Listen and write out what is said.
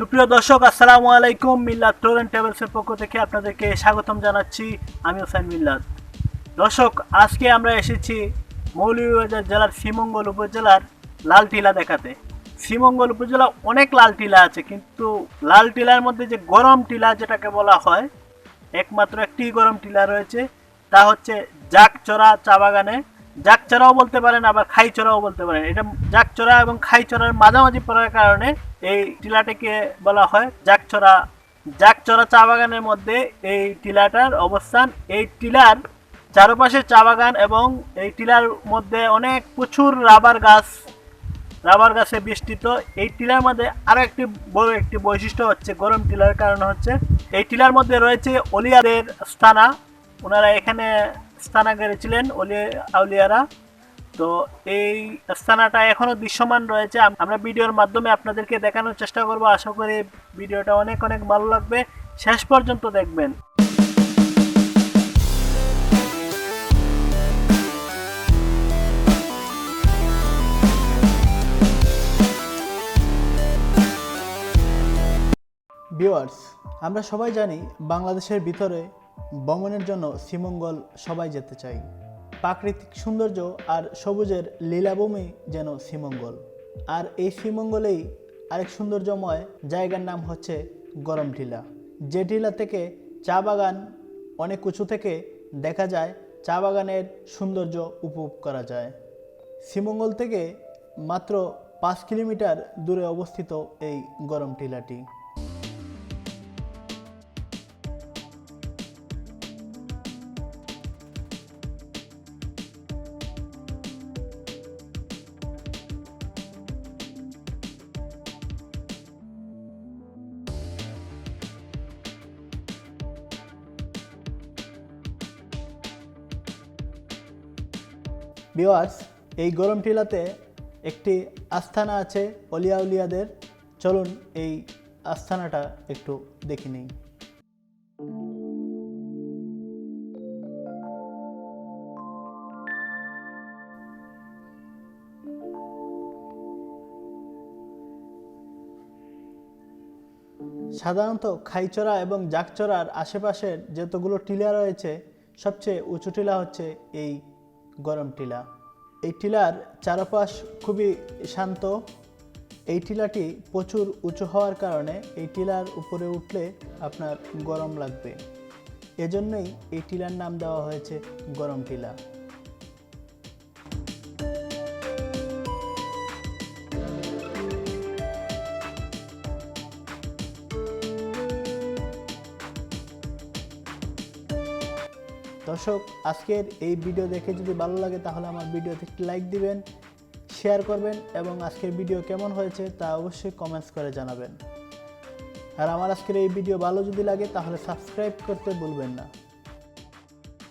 সুপ্রিয় দর্শক, আসসালামু আলাইকুম। মিল্লাত অ্যান্ড ট্রাভেলসের পক্ষ থেকে আপনাদেরকে স্বাগতম জানাচ্ছি। আমি হোসেন মিল্লাত। দর্শক, আজকে আমরা এসেছি মৌলভীবাজার জেলার শ্রীমঙ্গল উপজেলার লাল টিলা দেখাতে। শ্রীমঙ্গল উপজেলা অনেক লাল টিলা আছে, কিন্তু লাল টিলার মধ্যে যে গরম টিলা যেটাকে বলা হয়, একমাত্র একটি গরম টিলা রয়েছে, তা হচ্ছে জাকচড়া চা বাগানে। জাকচড়াও বলতে পারেন, আবার খাইচড়াও বলতে পারেন। এটা জাকচড়া এবং খাইচড়ার মাঝামাঝি পড়ার কারণে এই টিলাটিকে বলা হয় জাকচড়া জাকচড়া চা বাগানের মধ্যে এই টিলাটার অবস্থান। এই টিলার চারপাশে চা বাগান এবং এই টিলার মধ্যে অনেক প্রচুর রাবার গাছ, রাবার গাছে বেষ্টিত। এই টিলার মধ্যে আরও একটি বড় একটি বৈশিষ্ট্য হচ্ছে গরম টিলার, কারণ হচ্ছে এই টিলার মধ্যে রয়েছে অলিয়াদের স্থানা। ওনারা এখানে স্থানা গেড়েছিলেন অলি আউলিয়ারা। তো এই স্থানাটা এখনও দৃশ্যমান রয়েছে। আমরা ভিডিওর মাধ্যমে আপনাদেরকে দেখানোর চেষ্টা করব। আশা করি ভিডিওটা অনেক অনেক ভালো লাগবে। শেষ পর্যন্ত দেখবেন। ভিউয়ার্স, আমরা সবাই জানি বাংলাদেশের ভিতরে ভ্রমণের জন্য শ্রীমঙ্গল সবাই যেতে চাই প্রাকৃতিক সৌন্দর্য আর সবুজের লীলাভূমি যেন শ্রীমঙ্গল। আর এই শ্রীমঙ্গলেই আরেক সৌন্দর্যময় জায়গার নাম হচ্ছে গরম টিলা যে টিলা থেকে চা বাগান অনেক উঁচু থেকে দেখা যায়, চা বাগানের সৌন্দর্য উপভোগ করা যায়। শ্রীমঙ্গল থেকে মাত্র পাঁচ কিলোমিটার দূরে অবস্থিত এই গরম টিলাটি বিওয়ার্স এই গরম টিলাতে একটি আস্থানা আছে অলিয়া উলিয়াদের চলুন এই আস্থানাটা একটু দেখে নিই। সাধারণত খাইচড়া এবং জাকচড়ার আশেপাশের যতগুলো টিলা রয়েছে, সবচেয়ে উঁচু টিলা হচ্ছে এই গরম টিলা। এই টিলার চারপাশ খুবই শান্ত। এই টিলাটি প্রচুর উঁচু হওয়ার কারণে এই টিলার উপরে উঠলে আপনার গরম লাগবে। এজন্যই এই টিলার নাম দেওয়া হয়েছে গরম টিলা। দর্শক, আজকের এই ভিডিও দেখে যদি ভালো লাগে, তাহলে আমার ভিডিওতে একটি লাইক দিবেন, শেয়ার করবেন এবং আজকের ভিডিও কেমন হয়েছে তা অবশ্যই কমেন্টস করে জানাবেন। আর আমার আজকের এই ভিডিও ভালো যদি লাগে, তাহলে সাবস্ক্রাইব করতে ভুলবেন না।